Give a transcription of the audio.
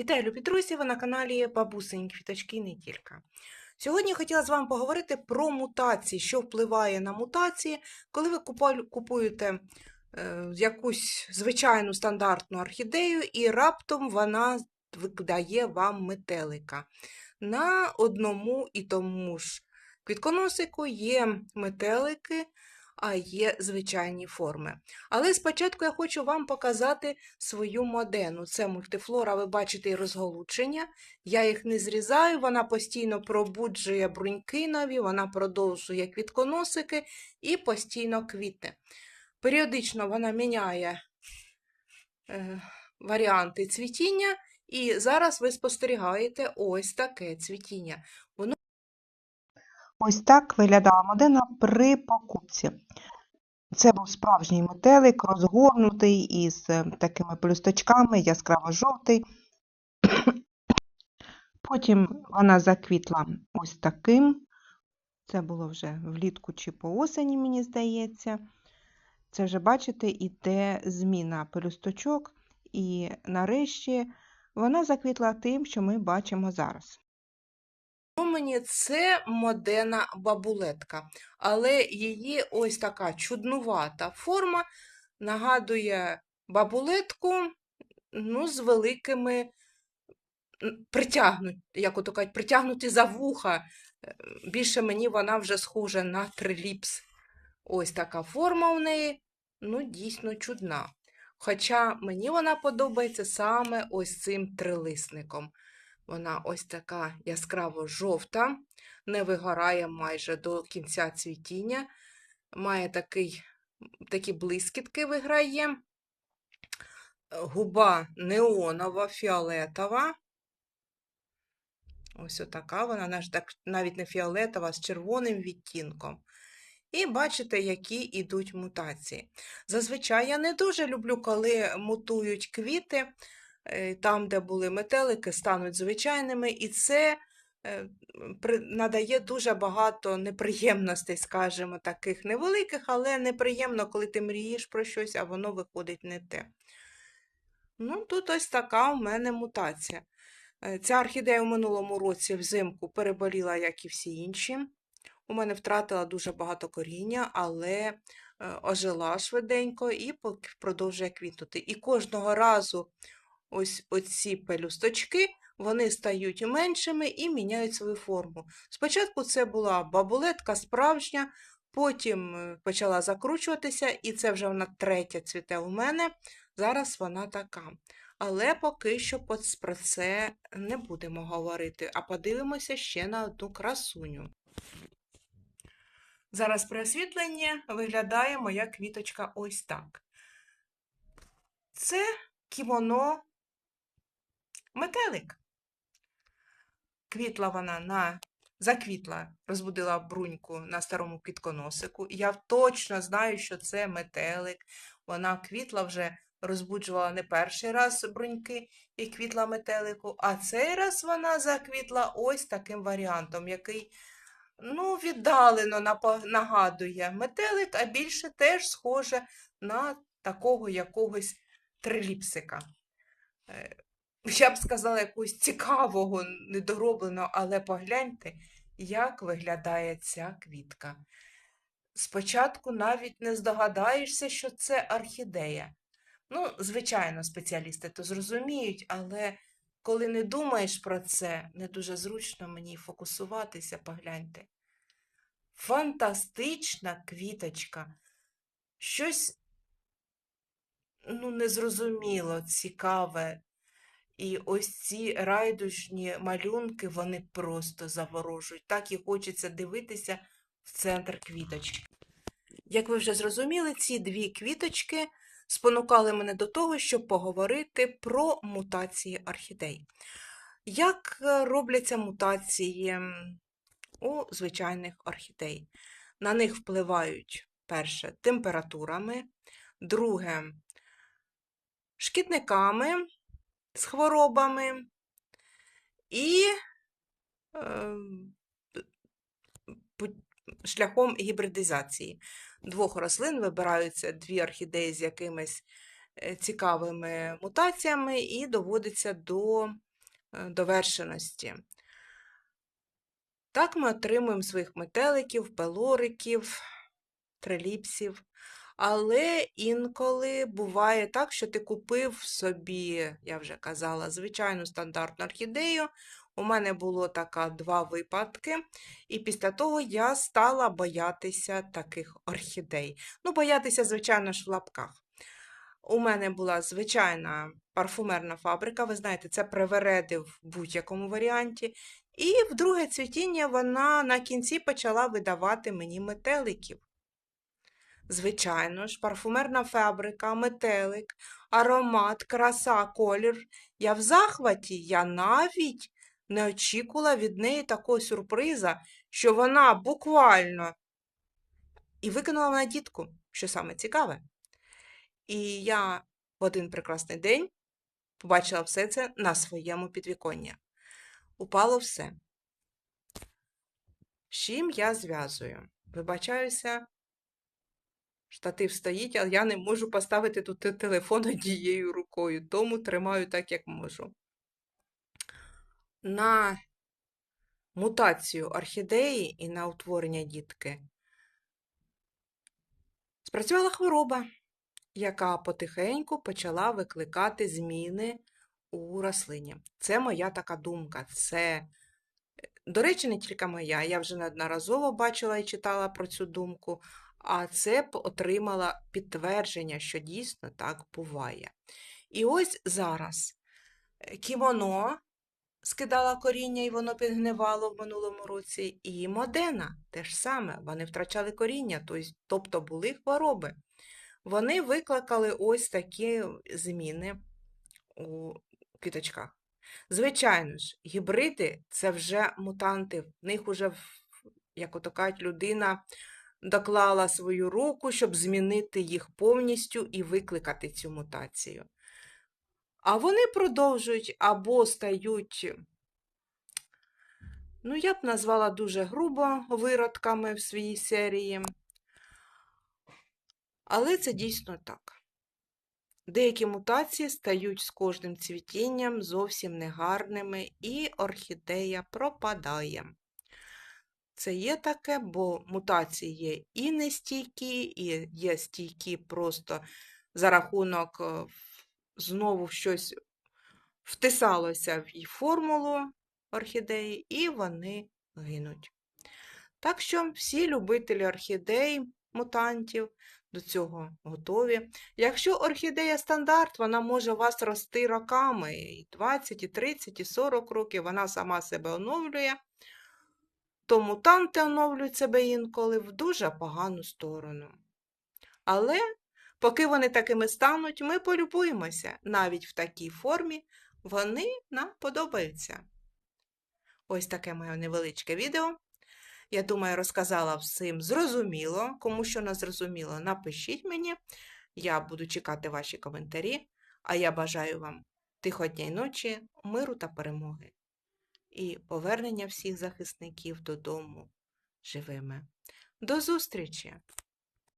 Вітаю, любі друзі! Ви на каналі Бабусині Квіточки не тільки. Сьогодні хотіла з вами поговорити про мутації, що впливає на мутації, коли ви купуєте е, якусь звичайну стандартну орхідею, і раптом вона видає вам метелика. На одному і тому ж квітконосику є метелики, а є звичайні форми. Але спочатку я хочу вам показати свою модену. Це мультифлора, ви бачите і розголучення. Я їх не зрізаю, вона постійно пробуджує бруньки нові, вона продовжує квітконосики і постійно квітне. Періодично вона міняє е, варіанти цвітіння, і зараз ви спостерігаєте ось таке цвітіння. Ось так виглядала модена при покупці. Це був справжній метелик, розгорнутий із е, такими пелюсточками, яскраво-жовтий. Потім вона заквітла ось таким. Це було вже влітку чи по осені, мені здається. Це вже, бачите, іде зміна пелюсточок, і нарешті вона заквітла тим, що ми бачимо зараз. Мені це модена бабулетка, але її ось така чуднувата форма нагадує бабулетку ну, з великими притягнуть, як ото кажуть, притягнуті за вуха. Е, Більше мені вона вже схожа на триліпс. Ось така форма у неї, ну, дійсно чудна. Хоча мені вона подобається саме ось цим трилисником. Вона ось така яскраво жовта, не вигорає майже до кінця цвітіння, має такий, такі блискітки виграє, губа неонова, фіолетова. Ось отака вона, навіть не фіолетова, з червоним відтінком. І бачите, які йдуть мутації. Зазвичай я не дуже люблю, коли мутують квіти, там, де були метелики, стануть звичайними, і це е, надає дуже багато неприємностей, скажімо, таких невеликих, але неприємно, коли ти мрієш про щось, а воно виходить не те. Ну, тут ось така у мене мутація. Е, Ця орхідея в минулому році взимку переболіла, як і всі інші. У мене втратила дуже багато коріння, але е, ожила швиденько і продовжує квітнути. І кожного разу ось оці пелюсточки, вони стають меншими і міняють свою форму. Спочатку це була бабулетка справжня, потім е, почала закручуватися, і це вже вона третя цвіте у мене. Зараз вона така. Але поки що про це не будемо говорити, а подивимося ще на одну красуню. Зараз при освітленні виглядає моя квіточка ось так. Це кімоно метелик. Квітла вона на заквітла, розбудила бруньку на старому квітконосику. І Я точно знаю, що це метелик. Вона квітла вже розбуджувала не перший раз бруньки і квітла метелику, а цей раз вона заквітла ось таким варіантом, який ну, віддалено нагадує метелик, а більше теж схоже на такого якогось триліпсика. Я б сказала, якогось цікавого, недоробленого, але погляньте, як виглядає ця квітка. Спочатку навіть не здогадаєшся, що це орхідея. Ну, звичайно, спеціалісти то зрозуміють, але коли не думаєш про це, не дуже зручно мені фокусуватися, погляньте. Фантастична квіточка. Щось, ну, незрозуміло, цікаве. І ось ці райдужні малюнки, вони просто заворожують. Так і хочеться дивитися в центр квіточки. Як ви вже зрозуміли, ці дві квіточки спонукали мене до того, щоб поговорити про мутації орхідей. Як е, робляться мутації у звичайних орхідей? На них впливають перше температурами, друге шкідниками з хворобами і е, шляхом гібридизації. Двох рослин вибираються дві орхідеї з якимись е, цікавими мутаціями і доводиться до е, довершеності. Так ми отримуємо своїх метеликів, пелориків, триліпсів. Але інколи буває так, що ти купив собі, я вже казала, звичайну стандартну орхідею. У мене було така два випадки, і після того я стала боятися таких орхідей. Ну, боятися, звичайно ж, в лапках. У мене була звичайна парфумерна фабрика, ви знаєте, це привереди в будь-якому варіанті. І в друге цвітіння вона на кінці почала видавати мені метеликів. Звичайно ж, парфумерна фабрика, метелик, аромат, краса, колір. Я в захваті, я навіть не очікувала від неї такого сюрприза, що вона буквально і викинула на дітку, що саме цікаве. І я в один прекрасний день побачила все це на своєму підвіконні. Упало все. З чим я зв'язую? Вибачаюся, штатив стоїть, але я не можу поставити тут телефон однією рукою, тому тримаю так, як можу. На мутацію орхідеї і на утворення дітки спрацювала хвороба, яка потихеньку почала викликати зміни у рослині. Це моя така думка. Це, до речі, не тільки моя. Я вже неодноразово бачила і читала про цю думку, а це п- отримала підтвердження, що дійсно так буває. І ось зараз е, кімоно скидала коріння і воно підгнивало в минулому році, і модена теж саме, вони втрачали коріння, тобто були хвороби. Вони викликали ось такі зміни у квіточках. Звичайно ж, гібриди це вже мутанти, в них уже, як ото кажуть, людина доклала свою руку, щоб змінити їх повністю і викликати цю мутацію. А вони продовжують або стають, ну, я б назвала дуже грубо виродками в своїй серії. Але це дійсно так. Деякі мутації стають з кожним цвітінням зовсім негарними, і орхідея пропадає. Це є таке, бо мутації є і нестійкі, і є стійкі просто за рахунок е, знову щось втисалося в її формулу орхідеї, і вони гинуть. Так що всі любителі орхідей, мутантів до цього готові. Якщо орхідея стандарт, вона може вас рости роками, і 20, і 30, і 40 років, вона сама себе оновлює, то мутанти оновлюють себе інколи в дуже погану сторону. Але поки вони такими стануть, ми полюбуємося. Навіть в такій формі вони нам подобаються. Ось таке моє невеличке відео. Я думаю, розказала всім зрозуміло. Кому що не зрозуміло, напишіть мені. Я буду чекати ваші коментарі. А я бажаю вам тихо дня й ночі, миру та перемоги. І повернення всіх захисників додому живими. До зустрічі!